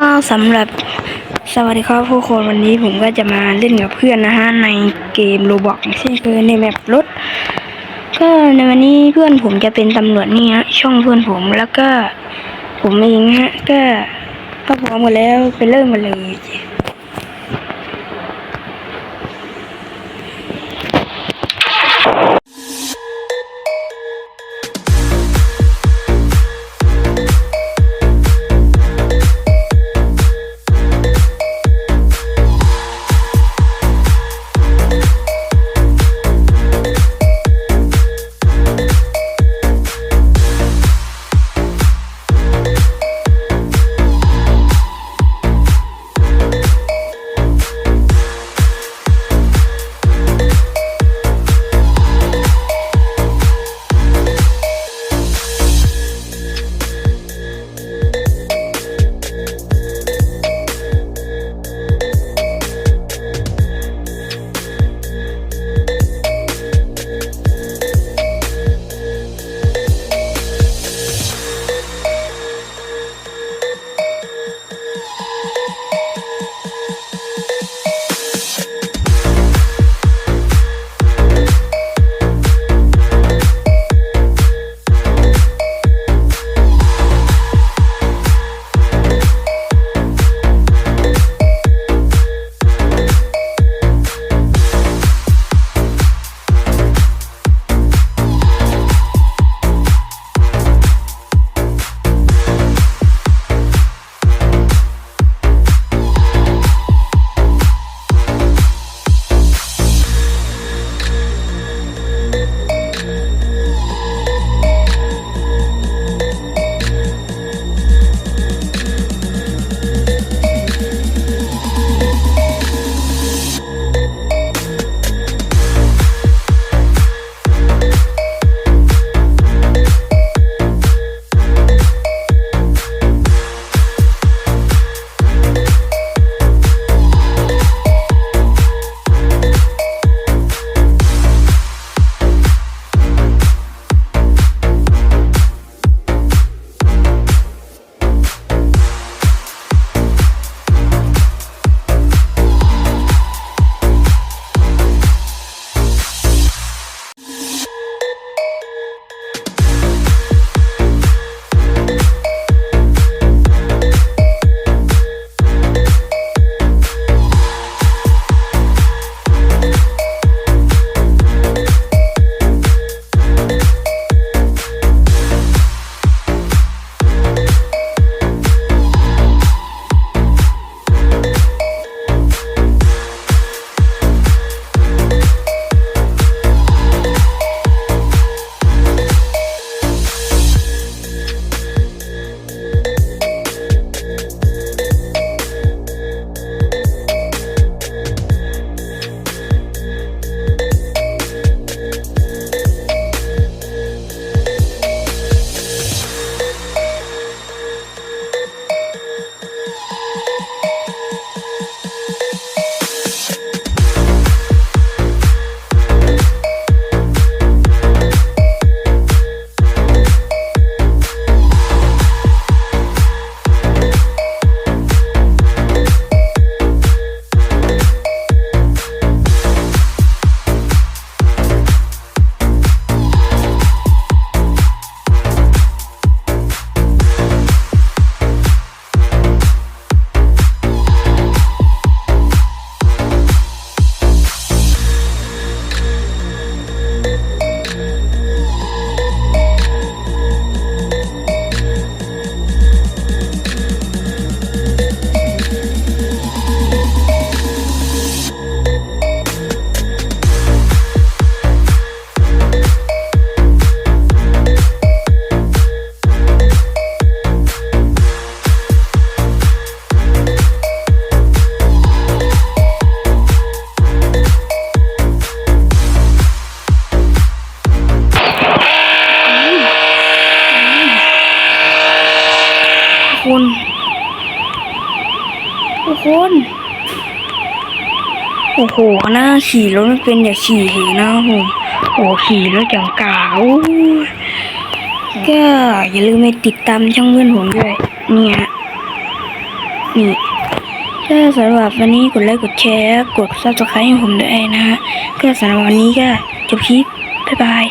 ก็สำหรับสวัสดีครับผู้คนวันนี้ผมก็จะมาเล่นกับเพื่อนนะฮะในเกมโรบอกเช่นเคยในแบบรถ ก็ในวันนี้เพื่อนผมจะเป็นตำรวจนี่ฮะช่องเพื่อนผมแล้วก็ผมเองฮะก็ก็พร้อมกันแล้วไปเริ่มมาเลย คุณทุกคน โอ้โหหน้าขี่รถไม่เป็นอย่าขี่เหนะผมโอ้ขี่รถอย่างกาโอ้ยก็อย่าลืมไปติดตามช่องเพื่อนผมด้วย เนี่ยนี่ก็สำหรับวันนี้กดไลค์กดแชร์ กดซับสไครต์ให้ผมด้วยนะฮะก็สำหรับวันนี้ก็จบคลิป บ๊ายบาย